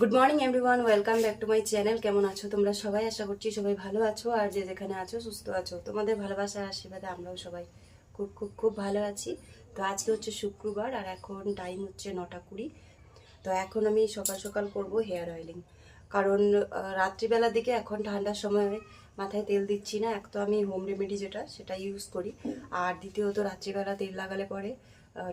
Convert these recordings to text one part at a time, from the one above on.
Good morning everyone welcome back to my channel কেমন আছো তোমরা? সবাই আশা করছি সবাই ভালো আছো। আর যে যেখানে আছো, সুস্থ আছো। তোমাদের ভালোবাসার আশীর্বাদে আমরাও সবাই খুব খুব খুব ভালো আছি। তো আজকে হচ্ছে শুক্রবার, আর এখন টাইম হচ্ছে নটা কুড়ি। তো এখন আমি সকাল সকাল করব হেয়ার অয়েলিং কারণ রাত্রিবেলার দিকে এখন ঠান্ডার সময় মাথায় তেল দিচ্ছি না। এক তো আমি হোম রেমেডি যেটা, সেটা ইউজ করি। আর দ্বিতীয়ত রাত্রিবেলা তেল লাগালে পরে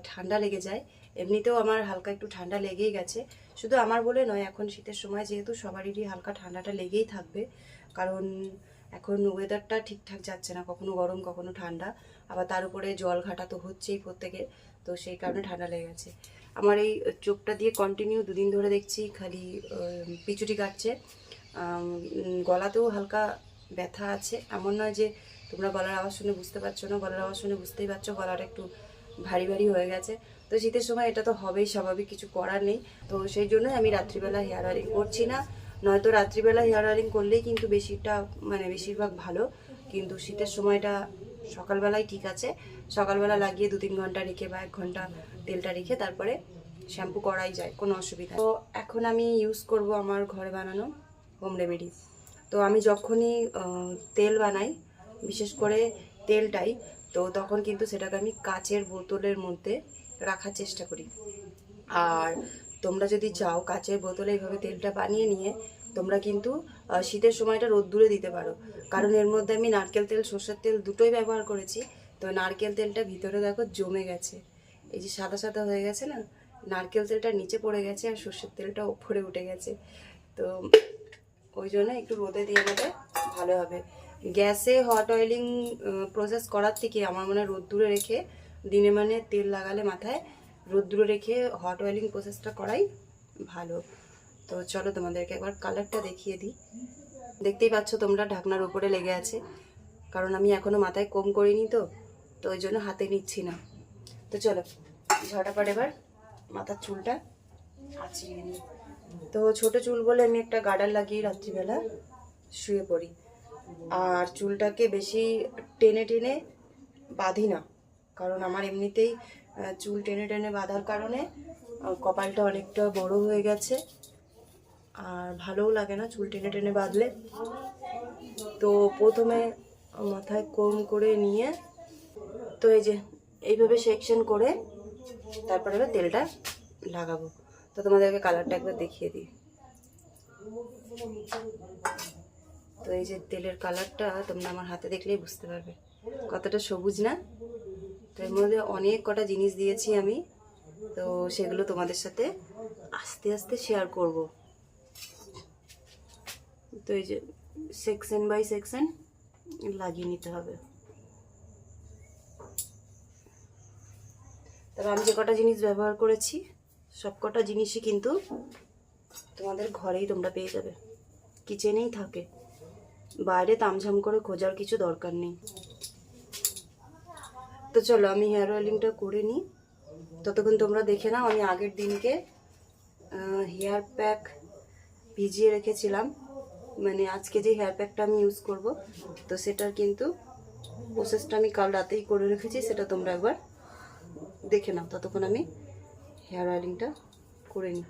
ঠান্ডা লেগে যায়। এমনিতেও আমার হালকা একটু ঠান্ডা লেগেই গেছে। শুধু আমার বলে নয়, এখন শীতের সময় যেহেতু সবারই হালকা ঠান্ডাটা লেগেই থাকবে, কারণ এখন ওয়েদারটা ঠিকঠাক যাচ্ছে না, কখনো গরম, কখনো ঠান্ডা। আবার তার উপরে জল ঘাটা তো হচ্ছেই প্রত্যেকের তো সেই কারণে ঠান্ডা লেগে গেছে। আমার এই চোখটা দিয়ে কন্টিনিউ দুদিন ধরে দেখছি, খালি পিছুটি কাটছে। গলাতেও হালকা ব্যথা আছে। এমন নয় যে তোমরা গলার আওয়াজ শুনে বুঝতে পারছ না, গলার আওয়াজ শুনে বুঝতেই পারছ গলাটা একটু ভারী ভারী হয়ে গেছে। তো শীতের সময় এটা তো হবেই, স্বাভাবিক কিছু করার নেই। তো সেই জন্যই আমি রাত্রিবেলা হেয়ার অয়েলিং করছি না। নয়তো রাত্রিবেলা হেয়ার অয়েলিং করলেই কিন্তু বেশিটা মানে বেশিরভাগ ভালো। কিন্তু শীতের সময়টা সকালবেলায় ঠিক আছে। সকালবেলা লাগিয়ে দু তিন ঘণ্টা রেখে বা এক ঘণ্টা তেলটা রেখে তারপরে শ্যাম্পু করাই যায়, কোনো অসুবিধা তো এখন আমি ইউজ করব আমার ঘরে বানানো হোম রেমেডি তো আমি যখনই তেল বানাই, বিশেষ করে তেলটাই তো তখন কিন্তু সেটাকে আমি কাচের বোতলের মধ্যে রাখার চেষ্টা করি। আর তোমরা যদি চাও কাচের বোতলে এইভাবে তেলটা বানিয়ে নিয়ে তোমরা কিন্তু শীতের সময়টা রোদ্দুরে দিতে পারো। কারণ এর মধ্যে আমি নারকেল তেল, সর্ষের তেল দুটোই ব্যবহার করেছি। তো নারকেল তেলটা ভিতরে দেখো জমে গেছে। এই যে সাদা সাদা হয়ে গেছে না, নারকেল তেলটা নিচে পড়ে গেছে আর সর্ষের তেলটা ওপরে উঠে গেছে। তো ওই জন্য একটু রোদে দিয়ে নেবে ভালো হবে। গ্যাসে হট অয়েলিং প্রসেস করার থেকে আমার মনে রোদ্দুরে রেখে, দিনে মানে তেল লাগালে মাথায় রোদ্দুরে রেখে হট অয়েলিং প্রসেসটা করাই ভালো। তো চলো তোমাদেরকে একবার কালারটা দেখিয়ে দিই। দেখতেই পাচ্ছ তোমরা ঢাকনার উপরে লেগে আছে। কারণ আমি এখনও মাথায় কম করিনি তো তো ওই জন্য হাতে নিচ্ছি না। তো চলো, ঝটাপট এবার মাথার চুলটা নিই। তো ছোট চুল বলে আমি একটা গার্ডার লাগিয়ে রাত্রিবেলা শুয়ে পড়ি। আর চুলটাকে বেশি টেনে টেনে বাঁধি না। কারণ আমার এমনিতেই চুল টেনে টেনে বাঁধার কারণে কপালটা অনেকটা বড় হয়ে গেছে। আর ভালোও লাগে না চুল টেনে টেনে বাঁধলে। তো প্রথমে মাথায় কম করে নিয়ে, তো এই যে এইভাবে সেকশন করে তারপরে এবার তেলটা লাগাবো। তো তোমাদেরকে কালারটা একবার দেখিয়ে দিই। তো এই যে তেলের কালারটা তোমরা আমার হাতে দেখলেই বুঝতে পারবে। কতটা সবুজ না? তো এর মধ্যে অনেক কটা জিনিস দিয়েছি আমি। তো সেগুলো তোমাদের সাথে আস্তে আস্তে শেয়ার করব। তো এই যে সেকশন বাই সেকশন লাগিয়ে নিতে হবে। তবে আমি যে কটা জিনিস ব্যবহার করেছি, সব কটা জিনিসই কিন্তু তোমাদের ঘরেই তোমরা পেয়ে যাবে। কিচেনেই থাকে। বাইরে তামঝাম করে খোঁজার কিছু দরকার নেই। তো চলো, আমি হেয়ার অয়েলিংটা করে নিই। ততক্ষণ তোমরা দেখে নাও, আমি আগের দিনকে হেয়ার প্যাক ভিজিয়ে রেখেছিলাম। মানে আজকে যে হেয়ার প্যাকটা আমি ইউজ করব, তো সেটার কিন্তু প্রসেসটা আমি কাল রাতেই করে রেখেছি, সেটা তোমরা একবার দেখে নাও। ততক্ষণ আমি হেয়ার অয়েলিংটা করে নিই।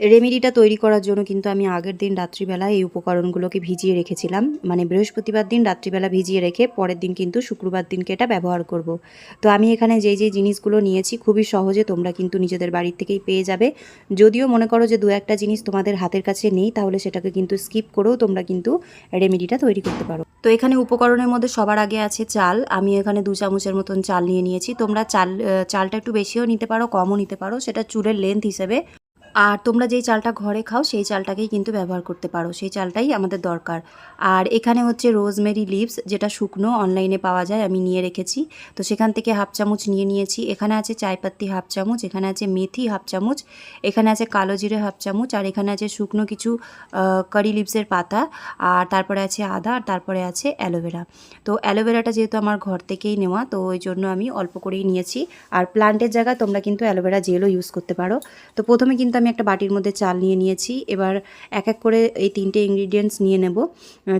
রেমেডিটা তৈরি করার জন্য কিন্তু আমি আগের দিন রাত্রিবেলা এই উপকরণগুলোকে ভিজিয়ে রেখেছিলাম। মানে বৃহস্পতিবার দিন রাত্রিবেলা ভিজিয়ে রেখে পরের দিন কিন্তু শুক্রবার দিনকে এটা ব্যবহার করব। তো আমি এখানে যেই যেই জিনিসগুলো নিয়েছি খুবই সহজে তোমরা কিন্তু নিজেদের বাড়ির থেকেই পেয়ে যাবে। যদিও মনে করো যে দু একটা জিনিস তোমাদের হাতের কাছে নেই, তাহলে সেটাকে কিন্তু স্কিপ করেও তোমরা কিন্তু রেমেডিটা তৈরি করতে পারো। তো এখানে উপকরণের মধ্যে সবার আগে আছে চাল। আমি এখানে দু চামচের মতন চাল নিয়ে নিয়েছি। তোমরা চাল চালটা একটু বেশিও নিতে পারো, কমও নিতে পারো। সেটা চুলের লেন্থ হিসেবে আর তোমরা যেই চালটা ঘরে খাও, সেই চালটাকেই কিন্তু ব্যবহার করতে পারো। সেই চালটাই আমাদের দরকার। আর এখানে হচ্ছে রোজমেরি লিভস, যেটা শুকনো অনলাইনে পাওয়া যায়, আমি নিয়ে রেখেছি। তো সেখান থেকে হাফ চামচ নিয়ে নিয়েছি। এখানে আছে চায়পাত্তি হাফ চামচ, এখানে আছে মেথি হাফ চামচ, এখানে আছে কালো জিরে হাফ চামচ, আর এখানে আছে শুকনো কিছু কারি লিভসের পাতা, আর তারপরে আছে আদা, আর তারপরে আছে অ্যালোভেরা। তো অ্যালোভেরাটা যেহেতু আমার ঘর থেকেই নেওয়া, তো ওই জন্য আমি অল্প করেই নিয়েছি। আর প্লান্টের জায়গায় তোমরা কিন্তু অ্যালোভেরা জেলও ইউজ করতে পারো। তো প্রথমে কিন্তু আমি একটা বাটির মধ্যে চাল নিয়ে নিয়েছি। এবার এক এক করে এই তিনটে ইনগ্রিডিয়েন্টস নিয়ে নেব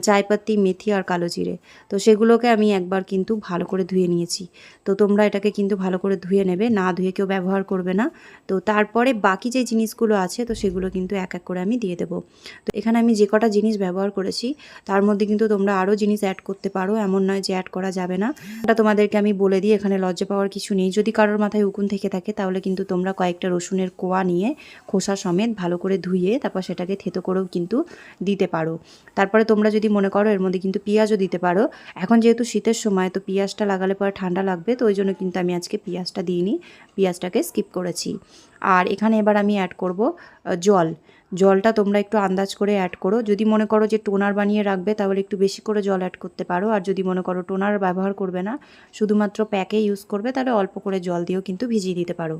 চায়পাতি মেথি আর কালো জিরে। তো সেগুলোকে আমি একবার কিন্তু ভালো করে ধুয়ে নিয়েছি। তো তোমরা এটাকে কিন্তু ভালো করে ধুয়ে নেবে, না ধুয়ে কেউ ব্যবহার করবে না। তো তারপরে বাকি যে জিনিসগুলো আছে, তো সেগুলো কিন্তু এক এক করে আমি দিয়ে দেবো। তো এখানে আমি যে কটা জিনিস ব্যবহার করেছি, তার মধ্যে কিন্তু তোমরা আরও জিনিস অ্যাড করতে পারো। এমন নয় যে অ্যাড করা যাবে না। এটা তোমাদেরকে আমি বলে দিই, এখানে লজ্জা পাওয়ার কিছু নেই। যদি কারোর মাথায় উকুন থেকে থাকে, তাহলে কিন্তু তোমরা কয়েকটা রসুনের কোয়া নিয়ে খোসা সমেত ভালো করে ধুয়ে তারপর সেটাকে থেতো করেও কিন্তু দিতে পারো। তারপরে তোমরা যদি মনে করো এর মধ্যে কিন্তু পেঁয়াজও দিতে পারো। এখন যেহেতু শীতের সময় তো পেঁয়াজটা লাগালে পরে ঠান্ডা লাগবে, তো ওই জন্য কিন্তু আমি আজকে পেঁয়াজটা দিইনি, পেঁয়াজটাকে স্কিপ করেছি। আর এখানে এবার আমি অ্যাড করব জল। জলটা তোমরা একটু আন্দাজ করে অ্যাড করো। যদি মনে করো যে টোনার বানিয়ে রাখবে তাহলে একটু বেশি করে জল অ্যাড করতে পারো। আর যদি মনে করো টোনার ব্যবহার করবে না, শুধুমাত্র প্যাকে ইউজ করবে, তাহলে অল্প করে জল দিয়েও কিন্তু ভিজিয়ে দিতে পারো।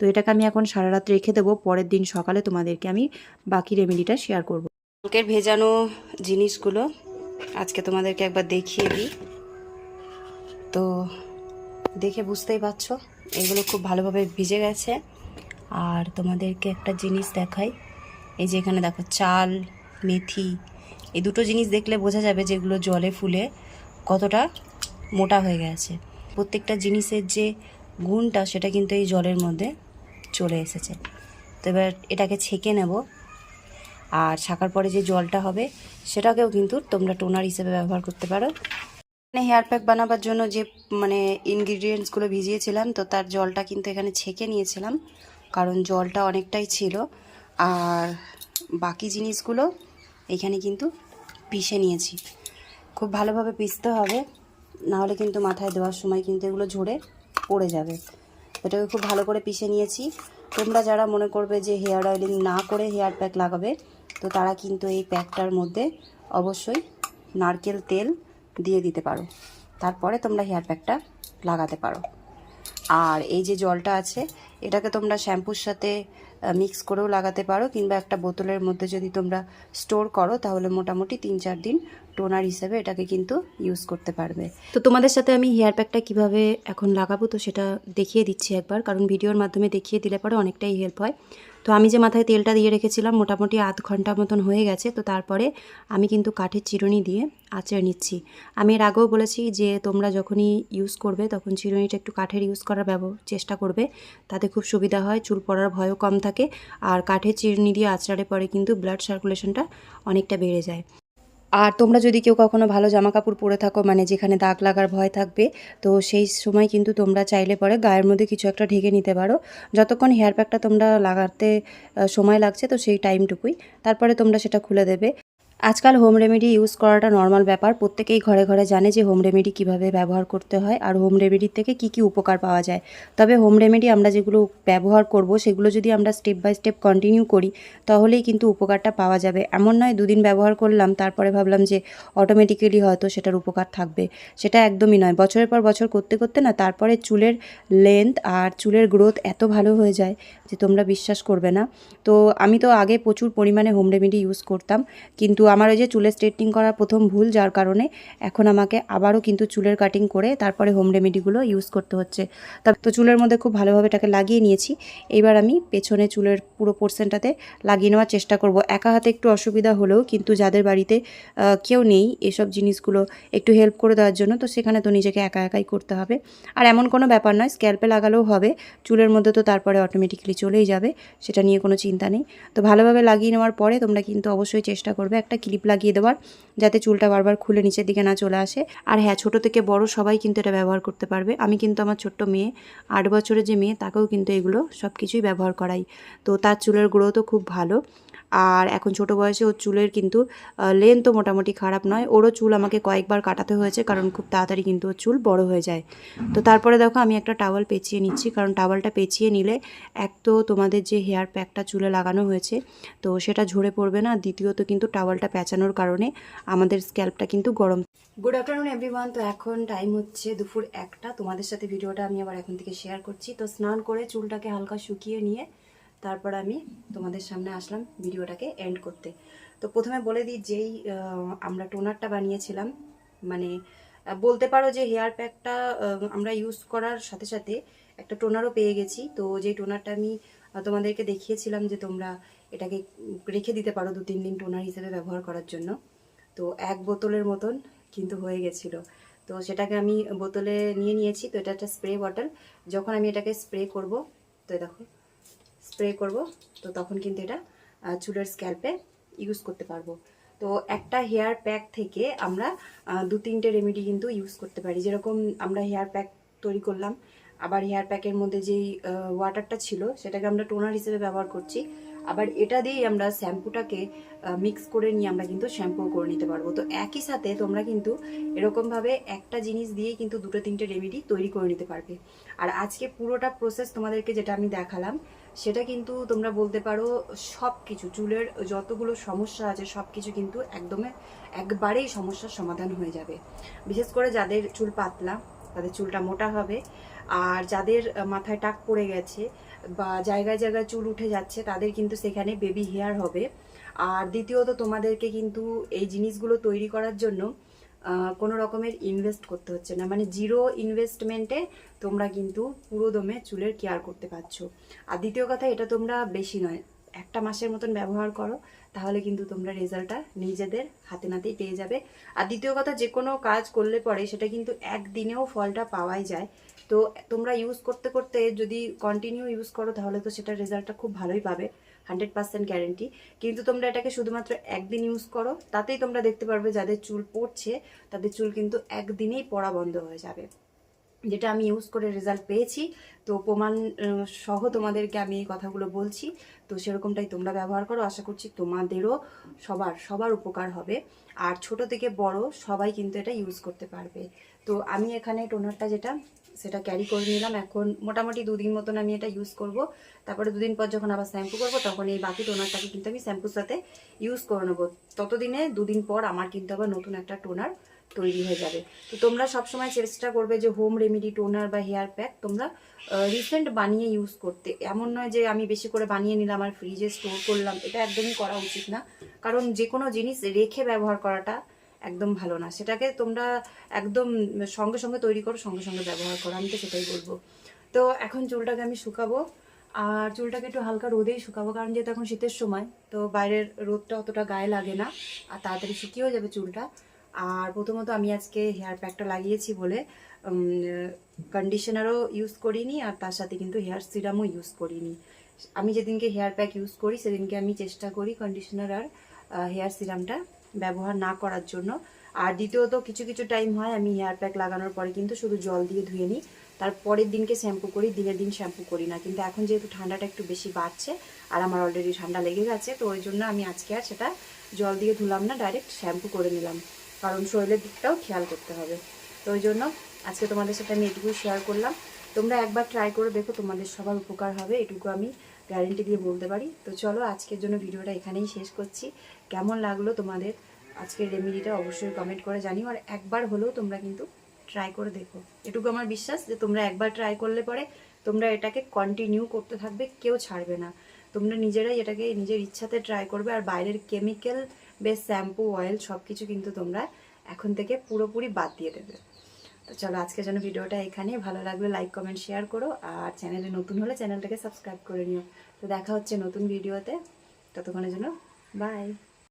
তো এটাকে আমি এখন সারা রাত রেখে দেবো। পরের দিন সকালে তোমাদেরকে আমি বাকি রেমেডিটা শেয়ার করব। কালকের ভেজানো জিনিসগুলো আজকে তোমাদেরকে একবার দেখিয়ে দিই। তো দেখে বুঝতেই পারছ, এগুলো খুব ভালোভাবে ভিজে গেছে। আর তোমাদেরকে একটা জিনিস দেখাই। এই যে এখানে দেখো, চাল, মেথি, এই দুটো জিনিস দেখলে বোঝা যাবে যেগুলো জলে ফুলে কতটা মোটা হয়ে গেছে। প্রত্যেকটা জিনিসের যে গুণটা সেটা কিন্তু এই জলের মধ্যে চলে এসেছে। তো এবার এটাকে ছেঁকে নেব। আর ছাকার পরে যে জলটা হবে, সেটাকেও কিন্তু তোমরা টোনার হিসেবে ব্যবহার করতে পারো। মানে হেয়ার প্যাক বানাবার জন্য যে মানে ইনগ্রিডিয়েন্টসগুলো ভিজিয়েছিলাম, তো তার জলটা কিন্তু এখানে ছেঁকে নিয়েছিলাম। কারণ জলটা অনেকটাই ছিল। আর বাকি জিনিসগুলো এখানে কিন্তু পিষে নিয়েছি। খুব ভালোভাবে পিষতে হবে, নাহলে কিন্তু মাথায় দেওয়ার সময় কিন্তু এগুলো ঝরে পড়ে যাবে। এটাকে খুব ভালো করে পিষে নিয়েছি। তোমরা যারা মনে করবে যে হেয়ার অয়েলিং না করে হেয়ার প্যাক লাগাবে, তো তারা কিন্তু এই প্যাকটার মধ্যে অবশ্যই নারকেল তেল দিয়ে দিতে পারো। তারপরে তোমরা হেয়ার প্যাকটা লাগাতে পারো। আর এই যে জলটা আছে, এটাকে তোমরা শ্যাম্পুর সাথে মিক্স করেও লাগাতে পারো কিংবা একটা বোতলের মধ্যে যদি তোমরা স্টোর করো, তাহলে মোটামুটি তিন চার দিন টোনার হিসেবে এটাকে কিন্তু ইউজ করতে পারবে। তো তোমাদের সাথে আমি হেয়ার প্যাকটা কীভাবে এখন লাগাবো তো সেটা দেখিয়ে দিচ্ছি একবার, কারণ ভিডিওর মাধ্যমে দেখিয়ে দিলে পরে অনেকটাই হেল্প হয়। তো আমি যে মাথায় তেলটা দিয়ে রেখেছিলাম মোটামুটি আধ ঘণ্টা মতন হয়ে গেছে, তো তারপরে আমি কিন্তু কাঠের চিরুনি দিয়ে আঁচড়ে নিচ্ছি। আমি এর আগেও বলেছি যে তোমরা যখনই ইউজ করবে তখন চিরুনিটা একটু কাঠের ইউজ করার ব্যব, চেষ্টা করবে, তাতে খুব সুবিধা হয়, চুল পড়ার ভয়ও কম থাকে, আর কাঠের চিরুনি দিয়ে আঁচড়ালে পরে কিন্তু ব্লাড সার্কুলেশনটা অনেকটা বেড়ে যায়। আর তোমরা যদি কেউ কখনো ভালো জামা কাপড় পরে থাকো মানে যেখানে দাগ লাগার ভয় থাকবে, তো সেই সময় কিন্তু তোমরা চাইলে পরে গায়ের মধ্যে কিছু একটা ঢেকে নিতে পারো। যতক্ষণ হেয়ার প্যাকটা তোমরা লাগাতে সময় লাগছে, তো সেই টাইমটুকুই তারপরে তোমরা সেটা খুলে দেবে। আজকাল হোম রেমেডি ইউজ করাটা নর্মাল ব্যাপার। প্রত্যেকেই ঘরে ঘরে জানে যে হোম রেমেডি কীভাবে ব্যবহার করতে হয় আর হোম রেমেডির থেকে কি কি উপকার পাওয়া যায়। তবে হোম রেমেডি আমরা যেগুলো ব্যবহার করব, সেগুলো যদি আমরা স্টেপ বাই স্টেপ কন্টিনিউ করি, তাহলেই কিন্তু উপকারটা পাওয়া যাবে। এমন নয় দুদিন ব্যবহার করলাম, তারপরে ভাবলাম যে অটোমেটিক্যালি হয়তো সেটার উপকার থাকবে। সেটা একদমই নয়। বছরের পর বছর করতে করতে না, তারপরে চুলের লেন্থ আর চুলের গ্রোথ এত ভালো হয়ে যায় যে তোমরা বিশ্বাস করবে না। তো আমি তো আগে প্রচুর পরিমাণে হোম রেমেডি ইউজ করতাম, কিন্তু আমার ওই যে চুলের স্ট্রেটনিং করার প্রথম ভুল, যার কারণে এখন আমাকে আবারও কিন্তু চুলের কাটিং করে তারপরে হোম রেমেডিগুলো ইউজ করতে হচ্ছে। তো চুলের মধ্যে খুব ভালোভাবে এটাকে লাগিয়ে নিয়েছি। এইবার আমি পেছনে চুলের পুরো পোর্শনটাতে লাগিয়ে নেওয়ার চেষ্টা করব। একা হাতে একটু অসুবিধা হলেও কিন্তু যাদের বাড়িতে কেউ নেই এসব জিনিসগুলো একটু হেল্প করে দেওয়ার জন্য, তো সেখানে তো নিজেকে একা একাই করতে হবে। আর এমন কোনো ব্যাপার নয় স্ক্যাল্পে লাগালেও হবে, চুলের মধ্যে তো তারপরে অটোমেটিক্যালি চলেই যাবে, সেটা নিয়ে কোনো চিন্তা নেই। তো ভালোভাবে লাগিয়ে নেওয়ার পরে তোমরা কিন্তু অবশ্যই চেষ্টা করবে একটা ক্লিপ লাগিয়ে দেওয়ার, যাতে চুলটা বারবার খুলে নিচের দিকে না চলে আসে। আর হ্যাঁ ছোটো থেকে বড় সবাই কিন্তু এটা ব্যবহার করতে পারবে। আমি কিন্তু আমার ছোট্ট মেয়ে, আট বছরের যে মেয়ে, তাকেও কিন্তু এগুলো সব কিছুই ব্যবহার করাই। তো তার চুলের গ্রোথও খুব ভালো। আর এখন ছোট বয়সে ওর চুলের কিন্তু লেন্থও মোটামুটি খারাপ নয়। ওরও চুল আমাকে কয়েকবার কাটাতে হয়েছে, কারণ খুব তাড়াতাড়ি কিন্তু ওর চুল বড় হয়ে যায়। তো তারপরে দেখো, আমি একটা টাওয়াল পেঁচিয়ে নিচ্ছি, কারণ টাওয়ালটা পেঁচিয়ে নিলে এক তো তোমাদের যে হেয়ার প্যাকটা চুলে লাগানো হয়েছে, তো সেটা ঝরে পড়বে না। দ্বিতীয়ত কিন্তু টাওয়ালটা পেঁচানোর কারণে আমাদের স্ক্যাল্পটা কিন্তু গরম গুড আফটারনুন এভরিওয়ান তো এখন টাইম হচ্ছে দুপুর একটা। তোমাদের সাথে ভিডিওটা আমি আবার এখন থেকে শেয়ার করছি। তো স্নান করে চুলটাকে হালকা শুকিয়ে নিয়ে তারপর আমি তোমাদের সামনে আসলাম ভিডিওটাকে এন্ড করতে। তো প্রথমে বলে দিই, যেই আমরা টোনারটা বানিয়েছিলাম মানে বলতে পারো যে হেয়ার প্যাকটা আমরা ইউজ করার সাথে সাথে একটা টোনারও পেয়ে গেছি। তো যেই টোনারটা আমি তোমাদেরকে দেখিয়েছিলাম যে তোমরা এটাকে রেখে দিতে পারো দু, তিন দিন টোনার হিসেবে ব্যবহার করার জন্য। তো এক বোতলের মতন কিন্তু হয়ে গেছিল। তো সেটাকে আমি বোতলে নিয়ে নিয়েছি। তো এটা একটা স্প্রে বটল যখন আমি এটাকে স্প্রে করব, তো দেখো স্প্রে করব, তো তখন কিন্তু এটা চুলের স্ক্যাল্পে ইউজ করতে পারব। তো একটা হেয়ার প্যাক থেকে আমরা দু, তিনটে রেমেডি কিন্তু ইউজ করতে পারি। যেরকম আমরা হেয়ার প্যাক তৈরি করলাম আবার হেয়ার প্যাকের মধ্যে যেই ওয়াটারটা ছিল, সেটাকে আমরা টোনার হিসেবে ব্যবহার করছি। আবার এটা দিয়েই আমরা শ্যাম্পুটাকে মিক্স করে নিয়ে আমরা কিন্তু শ্যাম্পু করে নিতে পারব। তো একই সাথে তোমরা কিন্তু এরকমভাবে একটা জিনিস দিয়ে কিন্তু দুটো তিনটে রেমেডি তৈরি করে নিতে পারবে। আর আজকে পুরোটা প্রসেস তোমাদেরকে যেটা আমি দেখালাম, সেটা কিন্তু তোমরা বলতে পারো সব কিছু চুলের যতগুলো সমস্যা আছে সব কিছু কিন্তু একদমে, একবারেই সমস্যার সমাধান হয়ে যাবে। বিশেষ করে যাদের চুল পাতলা তাদের চুলটা মোটা হবে। আর যাদের মাথায় টাক পড়ে গেছে বা জায়গায় জায়গায় চুল উঠে যাচ্ছে, তাদের কিন্তু সেখানে বেবি হেয়ার হবে। আর দ্বিতীয়ত, তোমাদেরকে কিন্তু এই জিনিসগুলো তৈরি করার জন্য কোনো রকমের ইনভেস্ট করতে হচ্ছে না। মানে জিরো ইনভেস্টমেন্টে তোমরা কিন্তু পুরো দমে চুলের কেয়ার করতে পারছ। আর দ্বিতীয় কথা, এটা তোমরা বেশি নয়। একটা মাসের মতন ব্যবহার করো, তাহলে কিন্তু তোমরা রেজাল্টটা নিজেদের হাতে নাতেই পেয়ে যাবে। আর দ্বিতীয় কথা, যে কোনো কাজ করলে পরে সেটা কিন্তু একদিনেও ফলটা পাওয়াই যায়। তো তোমরা ইউজ করতে করতে যদি কন্টিনিউ ইউজ করো, তাহলে তো সেটার রেজাল্টটা খুব ভালোই পাবে হান্ড্রেড পার্সেন্ট গ্যারেন্টি কিন্তু তোমরা এটাকে শুধুমাত্র একদিন ইউজ করো, তাতেই তোমরা দেখতে পারবে যাদের চুল পড়ছে, তাদের চুল কিন্তু একদিনেই পড়া বন্ধ হয়ে যাবে। যেটা আমি ইউজ করে রেজাল্ট পেয়েছি। তো প্রমাণ সহ তোমাদেরকে আমি এই কথাগুলো বলছি। তো সেরকমটাই তোমরা ব্যবহার করো। আশা করছি তোমাদেরও সবার সবার উপকার হবে। আর ছোট থেকে বড় সবাই কিন্তু এটা ইউজ করতে পারবে। তো আমি এখানে টোনারটা যেটা, সেটা ক্যারি করে নিলাম। এখন মোটামুটি দুদিন মতন আমি এটা ইউজ করব। তারপরে দুদিন পর যখন আবার শ্যাম্পু করব, তখন এই বাকি টোনারটাকে কিন্তু আমি শ্যাম্পুর সাথে ইউজ করে নেব। ততদিনে দুদিন পর আমার কিন্তু আবার নতুন একটা টোনার তৈরি হয়ে যাবে। তো তোমরা সবসময় চেষ্টা করবে যে হোম রেমেডি টোনার বা হেয়ার প্যাক তোমরা রিসেন্ট বানিয়ে ইউজ করতে। এমন নয় যে আমি বেশি করে বানিয়ে নিলাম আর ফ্রিজে স্টোর করলাম, এটা একদমই করা উচিত না। কারণ যে কোনো জিনিস রেখে ব্যবহার করাটা একদম ভালো না। সেটাকে তোমরা একদম সঙ্গে সঙ্গে তৈরি করো, সঙ্গে সঙ্গে ব্যবহার করো। আমি তো সেটাই বলব। তো এখন চুলটাকে আমি শুকাবো। আর চুলটাকে একটু হালকা রোদেই শুকাবো, কারণ যেহেতু এখন শীতের সময়, তো বাইরের রোদটা অতটা গায়ে লাগে না। আর তাড়াতাড়ি শুকিয়েও যাবে চুলটা। আর প্রথমত আমি আজকে হেয়ার প্যাকটা লাগিয়েছি বলে কন্ডিশনারও ইউজ করিনি আর তার সাথে কিন্তু হেয়ার সিরামও ইউজ করিনি। আমি যেদিনকে হেয়ার প্যাক ইউজ করি, সেদিনকে আমি চেষ্টা করি কন্ডিশনার আর হেয়ার সিরামটা ব্যবহার না করার জন্য। আর দ্বিতীয়ত কিছু কিছু টাইম হয় আমি হেয়ার প্যাক লাগানোর পরে কিন্তু শুধু জল দিয়ে ধুয়ে নিই। তার পরের দিনকে শ্যাম্পু করি, দিনের দিন শ্যাম্পু করি না। কিন্তু এখন যেহেতু ঠান্ডাটা একটু বেশি বাড়ছে আর আমার অলরেডি ঠান্ডা লেগে গেছে, তো ওই জন্য আমি আজকে আর সেটা জল দিয়ে ধুলাম না ডাইরেক্ট শ্যাম্পু করে নিলাম। কারণ শরীরের দিকটাও খেয়াল করতে হবে। তো ওই জন্য আজকে তোমাদের সাথে আমি এটুকু শেয়ার করলাম। তোমরা একবার ট্রাই করে দেখো তোমাদের সবার উপকার হবে, এটুকু আমি গ্যারেন্টি দিয়ে বলতে পারি। তো চলো আজকের জন্য ভিডিওটা এখানেই শেষ করছি। কেমন লাগল তোমাদের আজকের রেমেডিটা অবশ্যই কমেন্ট করে জানিও। আর একবার হলেও তোমরা কিন্তু ট্রাই করে দেখো। এটুকু আমার বিশ্বাস যে তোমরা একবার ট্রাই করলে পরে তোমরা এটাকে কন্টিনিউ করতে থাকবে, কেউ ছাড়বে না। তোমরা নিজেরাই এটাকে নিজের ইচ্ছাতে ট্রাই করবে। আর বাইরের কেমিক্যাল বেস শ্যাম্পু, অয়েল সব কিছু কিন্তু তোমরা এখন থেকে পুরোপুরি বাদ দিয়ে দেবে। তো চলো আজকের জন্য ভিডিওটা এখানে ভালো লাগলে লাইক কমেন্ট শেয়ার করো আর চ্যানেলে নতুন হলে চ্যানেলটাকে সাবস্ক্রাইব করে নিও। তো দেখা হচ্ছে নতুন ভিডিওতে। ততক্ষণের জন্য বাই